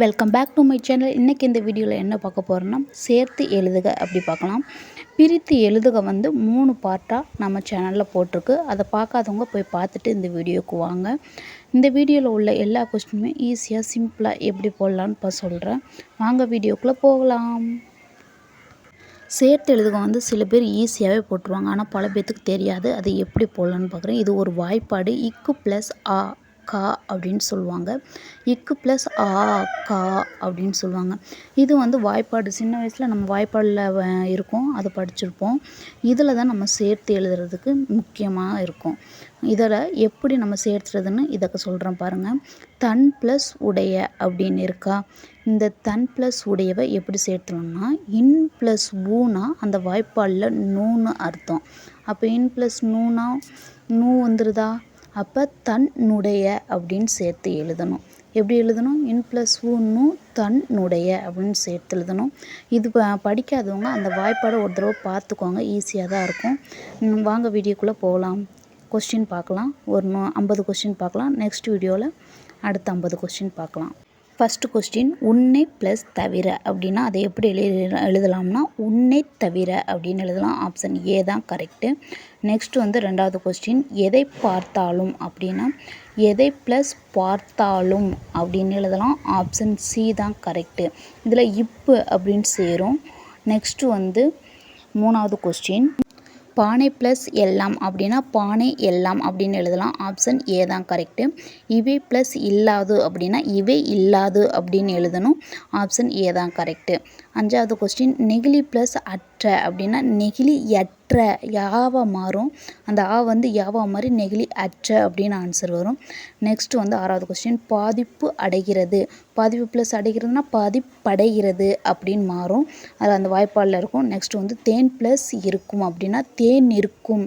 Welcome back to my channel இன்றைக்கி இந்த வீடியோவில் என்ன பார்க்க போகிறோன்னா சேர்த்து எழுதுக அப்படி பார்க்கலாம். பிரித்து எழுதுக வந்து மூணு பார்ட்டாக நம்ம சேனலில் போட்டிருக்கு. அதை பார்க்காதவங்க போய் பார்த்துட்டு இந்த வீடியோவுக்கு வாங்க. இந்த வீடியோவில் உள்ள எல்லா கொஸ்டினுமே ஈஸியாக சிம்பிளாக எப்படி போடலான்னு இப்போ சொல்கிறேன் வாங்க வீடியோக்குள்ளே போகலாம். சேர்த்து எழுதுக வந்து சில பேர் ஈஸியாகவே போட்டுருவாங்க. ஆனால் பல பேர்த்துக்கு தெரியாது அது எப்படி போடலான்னு பார்க்குறேன். இது ஒரு வாய்ப்பாடு. இக்கு ப்ளஸ் ஆ கா அப்படின்னு சொல்லுவாங்க. இக்கு ப்ளஸ் ஆ கா அப்படின்னு சொல்லுவாங்க. இது வந்து வாய்ப்பாடு. சின்ன வயசில் நம்ம வாய்ப்பாடில் இருக்கும். அது படிச்சிருப்போம். இதில் தான் நம்ம சேர்த்து எழுதுறதுக்கு முக்கியமாக இருக்கும். இதில் எப்படி நம்ம சேர்த்துறதுன்னு இதை சொல்கிறேன் பாருங்கள் தன் ப்ளஸ் உடைய அப்படின்னு இருக்கா? இந்த தன் ப்ளஸ் உடையவை எப்படி சேர்த்துணும்னா இன் ப்ளஸ் ஊனா அந்த வாய்ப்பாடில் நூன்னு அர்த்தம். அப்போ இன் ப்ளஸ் நூனா நூ வந்துருதா? அப்போ தன்னுடைய அப்படின்னு சேர்த்து எழுதணும். எப்படி எழுதணும்? இன் ப்ளஸ் ஒன்றும் தன்னுடைய அப்படின்னு சேர்த்து எழுதணும். இது படிக்காதவங்க அந்த வாய்ப்பாடை ஒரு தடவை பார்த்துக்கோங்க. ஈஸியாக தான் இருக்கும். வாங்க வீடியோக்குள்ளே போகலாம். கொஸ்டின் பார்க்கலாம். ஒரு ஐம்பது கொஸ்டின் பார்க்கலாம். நெக்ஸ்ட் வீடியோவில் அடுத்த ஐம்பது கொஸ்டின் பார்க்கலாம். ஃபஸ்ட்டு கொஸ்டின் உன்னை ப்ளஸ் தவிர அப்படின்னா அதை எப்படி எழுதி எழுதலாம்னா உன்னை தவிர அப்படின்னு எழுதலாம். ஆப்ஷன் ஏ தான் கரெக்டு நெக்ஸ்ட் வந்து ரெண்டாவது கொஸ்டின் எதை பார்த்தாலும் அப்படின்னா எதை ப்ளஸ் பார்த்தாலும் அப்படின்னு எழுதலாம். ஆப்ஷன் சி தான் கரெக்டு இதில் இப்பு அப்படின்னு சேரும். நெக்ஸ்ட்டு வந்து மூணாவது கொஸ்டின் பானை ப்ளஸ் எல்லாம் அப்படின்னா பானை எல்லாம் அப்படின்னு எழுதலாம். ஆப்ஷன் ஏ தான் கரெக்டு இவை ப்ளஸ் இல்லாது அப்படின்னா இவை இல்லாது அப்படின்னு எழுதணும். ஆப்ஷன் ஏ தான் கரெக்டு அஞ்சாவது கொஸ்டின் நெகிழி ப்ளஸ் அற்ற அப்படின்னா நெகிழி எட் அற்ற யாவாக மாறும். அந்த ஆ வந்து யாவாக மாறி நெகிழி அற்ற அப்படின்னு ஆன்சர் வரும். நெக்ஸ்ட் வந்து ஆறாவது கொஸ்டின் பாதிப்பு அடைகிறது. பாதிப்பு ப்ளஸ் அடைகிறதுனா பாதிப்படைகிறது அப்படின்னு மாறும். அது அந்த வாய்ப்பாடில் இருக்கும். நெக்ஸ்ட் வந்து தேன் ப்ளஸ் இருக்கும் அப்படின்னா தேன் இருக்கும்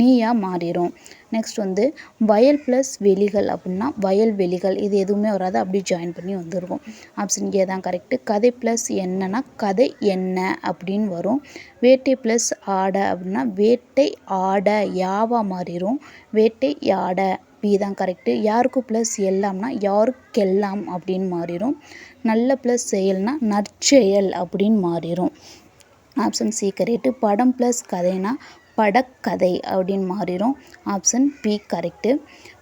நீயாக மாறிடும். நெக்ஸ்ட் வந்து வயல் ப்ளஸ் வெளிகள் அப்படின்னா வயல் வெளிகள். இது எதுவுமே வராது. அப்படி ஜாயின் பண்ணி வந்துருக்கும். ஆப்ஷன் ஏ தான் கரெக்டு கதை ப்ளஸ் என்னன்னா கதை என்ன அப்படின்னு வரும். வேட்டை ப்ளஸ் ஆடை அப்படின்னு வேட்டை ஆட யாவா மாறிடும் வேட்டை யாட பி தான் கரெக்டு யாருக்கு ப்ளஸ் எல்லாம்னா யாருக்கெல்லாம் அப்படின்னு மாறிடும் நல்ல ப்ளஸ் செயல்னா நற்செயல் அப்படின்னு மாறிடும் ஆப்ஷன் சி கரெக்டு படம் ப்ளஸ் கதைனா படக்கதை அப்படின்னு மாறிடும் ஆப்ஷன் பி கரெக்டு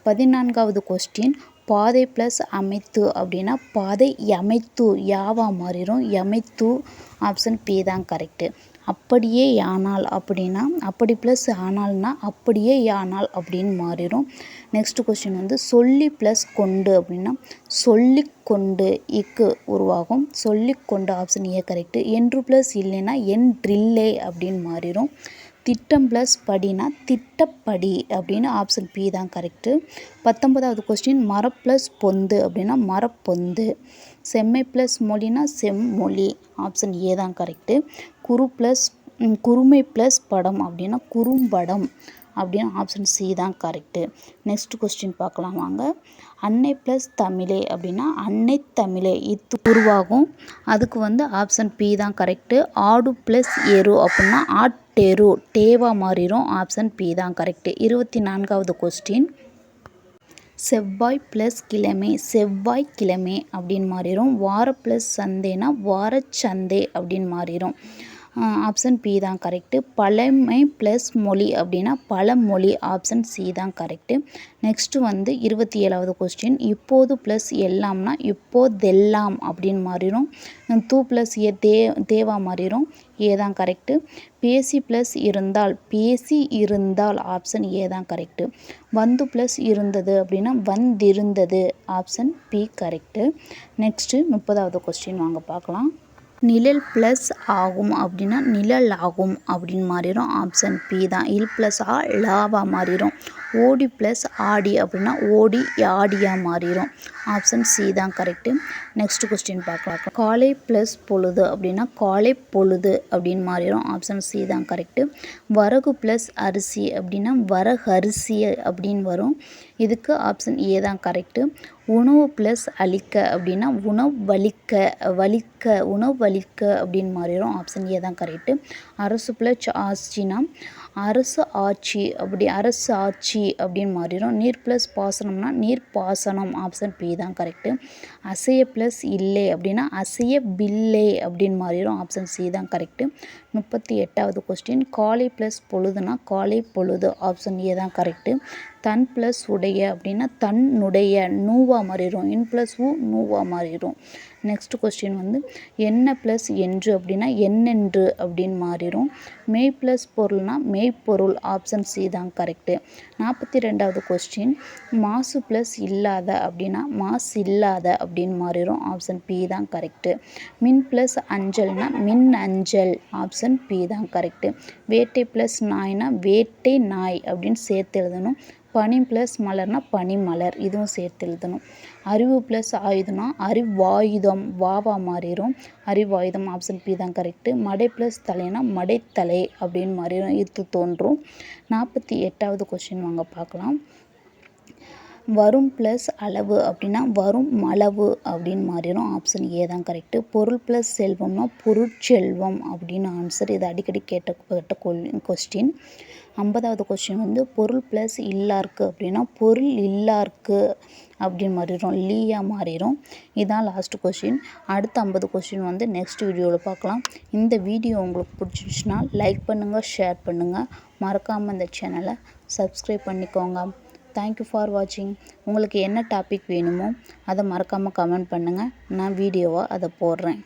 பதினான்காவது கொஸ்டின் பாதை ப்ளஸ் அமைத்து அப்படின்னா பாதை அமைத்து யாவா மாறிடும் எமைத்து ஆப்ஷன் பி தான் கரெக்டு அப்படியே யானால் அப்படின்னா அப்படி ப்ளஸ் ஆனால்னா அப்படியே யானால் அப்படின்னு மாறிடும் நெக்ஸ்ட்டு கொஸ்டின் வந்து சொல்லி ப்ளஸ் கொண்டு அப்படின்னா சொல்லி கொண்டு இக்கு உருவாகும். சொல்லி கொண்டு ஆப்ஷன் ஏ கரெக்டு என்று ப்ளஸ் இல்லைன்னா என்றில்லை அப்படின்னு மாறிடும் திட்டம் ப்ளஸ் படினா திட்டப்படி அப்படின்னு ஆப்ஷன் பி தான் கரெக்டு பத்தொன்பதாவது கொஸ்டின் மர ப்ளஸ் பொந்து அப்படின்னா மரப்பொந்து செம்மை ப்ளஸ் மொழினா செம்மொழி ஆப்ஷன் ஏ தான் கரெக்டு குரு ப்ளஸ் குறுமை ப்ளஸ் படம் அப்படின்னா குறும்படம் அப்படின்னு ஆப்ஷன் சி தான் கரெக்டு நெக்ஸ்ட் கொஸ்டின் பார்க்கலாம் வாங்க. அன்னை ப்ளஸ் தமிழே அப்படின்னா அன்னை தமிழே இது உருவாகும். அதுக்கு வந்து ஆப்ஷன் பி தான் கரெக்டு ஆடு ப்ளஸ் எரு அப்படின்னா ஆட் டெரு டேவாக மாறிடும் ஆப்ஷன் பி தான் கரெக்டு. இருபத்தி நான்காவது கொஸ்டின் செவ்வாய் ப்ளஸ் கிழமை செவ்வாய் கிழமை அப்படின்னு மாறிடும் வார ப்ளஸ் சந்தேன்னா வார சந்தே அப்படின்னு மாறிடும் ஆப்ஷன் பி தான் கரெக்டு. பழமை ப்ளஸ் மொழி அப்படின்னா பழமொழி. ஆப்ஷன் சி தான் கரெக்டு. நெக்ஸ்ட்டு வந்து இருபத்தி ஏழாவது கொஸ்டின் இப்போது ப்ளஸ் எல்லாம்னா இப்போதெல்லாம் அப்படின்னு மாறிடும் தூ ப்ளஸ் ஏ தே தேவா மாறிடும் ஏ தான் கரெக்டு பேசி ப்ளஸ் இருந்தால் பேசி இருந்தால் ஆப்ஷன் ஏ தான் கரெக்டு வந்து ப்ளஸ் இருந்தது அப்படின்னா வந்திருந்தது. ஆப்ஷன் பி கரெக்டு நெக்ஸ்ட்டு முப்பதாவது கொஸ்டின் வாங்க பார்க்கலாம். நிழல் ப்ளஸ் ஆகும் அப்படின்னா நிழல் ஆகும் அப்படின்னு மாறிடும். ஆப்ஷன் பி தான். இல் ப்ளஸ் ஆ லாவாக மாறிடும். ஓடி ப்ளஸ் ஆடி அப்படின்னா ஓடி ஆடியாக மாறிடும் ஆப்ஷன் சி தான் கரெக்டு நெக்ஸ்ட் கொஸ்டின் பார்க்கலாம். காலை ப்ளஸ் பொழுது அப்படின்னா காலை பொழுது அப்படின்னு மாறிடும் ஆப்ஷன் சி தான் கரெக்டு வரகு ப்ளஸ் அரிசி அப்படின்னா வரகரிசி அப்படின்னு வரும். இதுக்கு ஆப்ஷன் ஏ தான் கரெக்டு உணவு ப்ளஸ் அழிக்க அப்படின்னா உணவு வலிக்க வலிக்க உணவு வலிக்க அப்படின்னு மாறிடும் ஆப்ஷன் ஏ தான் கரெக்டு அரசு ப்ளஸ் ஆசினா அரசு ஆட்சி அப்படி அரசு ஆட்சி அப்படின்னு மாறிடும். நீர் ப்ளஸ் பாசனம்னா நீர் பாசனம் ஆப்ஷன் பி தான் கரெக்டு அசைய ப்ளஸ் இல்லை அப்படின்னா அசைய பில்லே அப்படின்னு மாறிடும். ஆப்ஷன் சி தான் கரெக்டு முப்பத்தி எட்டாவது கொஸ்டின் காலை ப்ளஸ் பொழுதுனா காலை பொழுது ஆப்ஷன் ஏ தான் கரெக்டு தன் ப்ளஸ் உடைய அப்படின்னா தன்னுடைய நூவா மாறிடும். இன் ப்ளஸ் ஊ நூவா மாறிடும். நெக்ஸ்ட் கொஸ்டின் வந்து என்ன ப்ளஸ் என்று அப்படின்னா என்னென்று அப்படின்னு மாறிடும். மெய் ப்ளஸ் பொருள்னா மெய்ப்பொருள் ஆப்ஷன் சி தான் கரெக்டு நாற்பத்தி ரெண்டாவது கொஸ்டின் மாசு ப்ளஸ் இல்லாத அப்படின்னா மாஸ் இல்லாத அப்படின்னு மாறிடும். ஆப்ஷன் பி தான் கரெக்டு மின் ப்ளஸ் அஞ்சல்னா மின் அஞ்சல் ஆப்ஷன் பி தான் கரெக்டு வேட்டை ப்ளஸ் நாய்னா வேட்டை நாய் அப்படின்னு சேர்த்து எழுதணும். பனி ப்ளஸ் மலர்னா பனிமலர் இதுவும் சேர்த்து எழுதணும். அறிவு ப்ளஸ் ஆயுதம்னா அறிவாயுதம் வாவா மாறிடும். அறிவாயுதம் ஆப்ஷன் பி தான் கரெக்டு மடை ப்ளஸ் தலைனா மடைத்தலை அப்படின்னு மாறிடும் இது தோன்றும். நாற்பத்தி எட்டாவது கொஸ்டின் வாங்க பார்க்கலாம். வரும் ப்ளஸ் அளவு அப்படின்னா வரும் அளவு அப்படின்னு மாறிடும். ஆப்ஷன் ஏ தான் கரெக்டு பொருள் ப்ளஸ் செல்வம்னா பொருட்செல்வம் அப்படின்னு ஆன்சர் இது அடிக்கடி கேட்ட கேட்ட கொஸ்டின் ஐம்பதாவது கொஸ்டின் வந்து பொருள் ப்ளஸ் இல்லாருக்கு அப்படின்னா பொருள் இல்லாருக்கு அப்படின்னு மாறிடும். லீயாக மாறிடும். இதுதான் லாஸ்ட் கொஸ்டின் அடுத்த ஐம்பது கொஸ்டின் வந்து நெக்ஸ்ட் வீடியோவில் பார்க்கலாம். இந்த வீடியோ உங்களுக்கு பிடிச்சிருச்சுன்னா லைக் பண்ணுங்கள் ஷேர் பண்ணுங்கள் மறக்காமல் இந்த சேனலை சப்ஸ்கிரைப் பண்ணிக்கோங்க. தேங்க்யூ ஃபார் வாட்சிங் உங்களுக்கு என்ன டாபிக் வேணுமோ அதை மறக்காமல் கமெண்ட் பண்ணுங்கள் நான் வீடியோவாக அதை போடுறேன்.